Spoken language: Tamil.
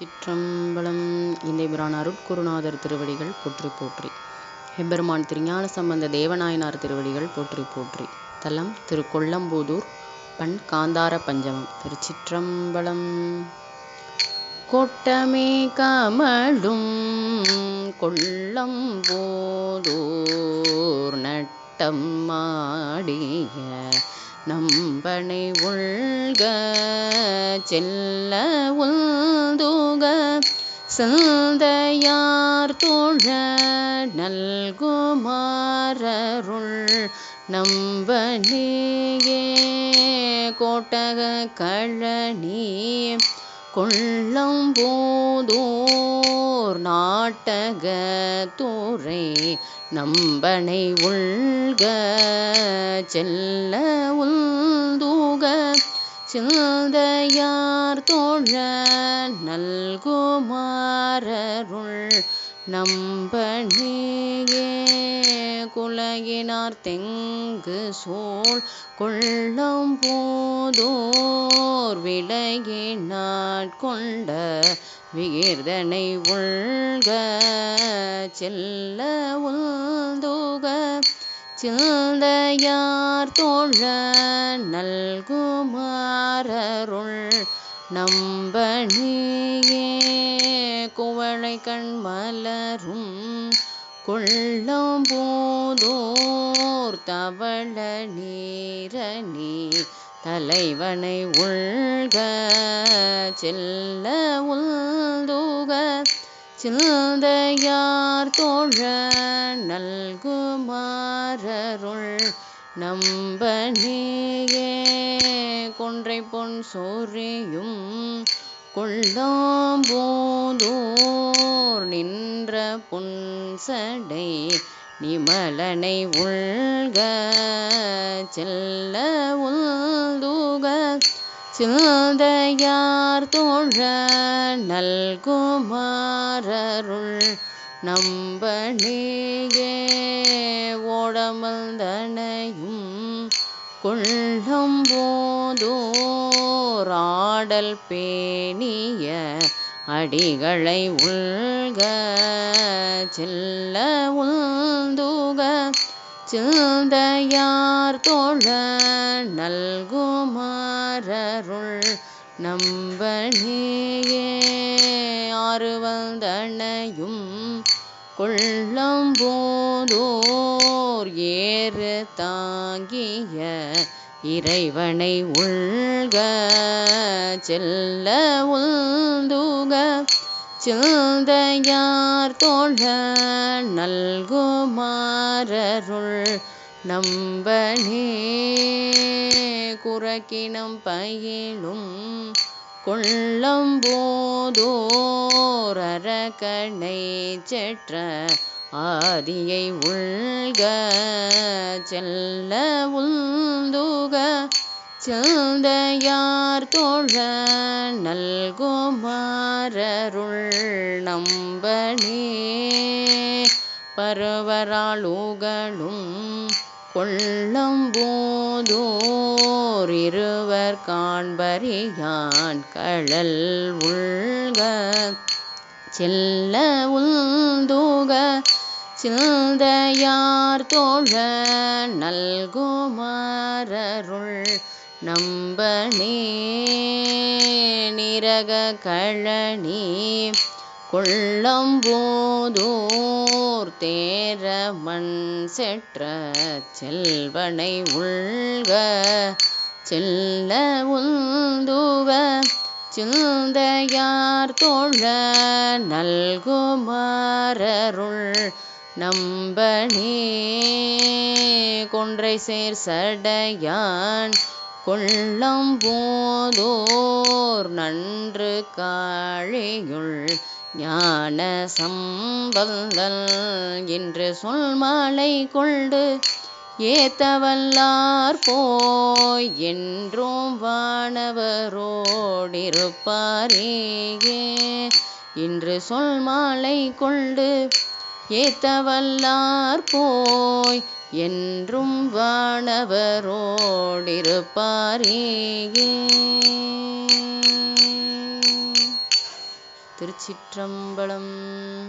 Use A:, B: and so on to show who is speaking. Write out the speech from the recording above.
A: சிற்றம்பலம் இணைபிரான் அருட்குருநாதர் திருவடிகள் போற்றி போற்றி. எம்பெருமான் திருஞான சம்பந்த தேவநாயனார் திருவடிகள் போற்றி போற்றி. தலம் திரு கொல்லம்பூதூர் பண் காந்தார பஞ்சமம் திருச்சிற்றம்பலம். கொட்டமே கமழும் கொல்லம்போதூர் நட்டம் மாடிய நம்பனை உள்க செல்ல உள்து சிந்தையார் தோழ நல்குமாரருள் நம்பனேயே. கோட்டக கழனி கொள்ளம்போதோர் நாட்டக துறை நம்பனை உள்க செல்ல உள்தூக சிந்தையார் தோழ நல்குமாரருள் நம்பனேயே. குலகினார் தெங்கு சோழ் கொள்ளம்போதோர் விலகினாட் கொண்ட விகிர்தனை உள்க செல்ல உள்துக. சிந்தையார் தோழ நல்கு குமாரருள் நம்பணியே குவளை கண் மலரும் கொள்ளம்போதோர் தவள நீரணி. தலைவனை உள்க செல்ல உள்துக. சிந்தையார் தோழ நல்குமாரருள் நம்பனேயே. கொன்றை பொன் சொரியும் கொள்ளாம்போதோர் நின்ற புன்சடை நிமலனை உள்க. செல்ல உள்துக. சிந்தையார் தோழ நல்குமாரருள் நம்பனேயே. ஓடமல்தனையும் கொள்ளும் போதோராடல் பேணிய அடிகளை உள்க செல்ல உள்துக சிந்தையார் தோழ நல்குமாரருள் நம்பனேயே. ஆறுவந்தனையும் கொள்ளம்போதோர் ஏறு தாங்கிய இறைவனை உள்க செல்ல உந்துக சிந்தையார் தோழ நல்குமாரருள் நம்பனே. குறக்கினம் பயிலும் கொள்ளம்போதோர் அரக்கனை செற்ற ஆதியை உள்க செல்ல உள்துக சிந்தையார் தோழ நல்குமாரருள் நம்பனே. பருவராளுகளும் கொள்ளம்போதோர் இருவர் காண்பறியான் கழல் உள்க. செல்ல உள்துக சிந்தையார் தோழ நல்குமாரருள் நம்பனே நிரக கழனி கொள்ளம்போதூர் தேர மண் செற்ற செல்வனை உள்க செல்ல உந்துவ சிந்தையார் தோழ நல்குமாரருள் நம்பனே. கொன்றை சேர் சடையான் கொள்ளம் போதோர் நன்று காழியுள் ஞான சம்பந்தல் என்று சொல் மாலை கொண்டு ஏத்தவல்லார் போய் என்றும் வானவரோடிருப்பாரேயே. இன்று சொல் மாலை கொண்டு ஏத்தவல்லார் போய் என்றும் வானவரோடிருப்பாரேயே. திருச்சிற்றம்பலம்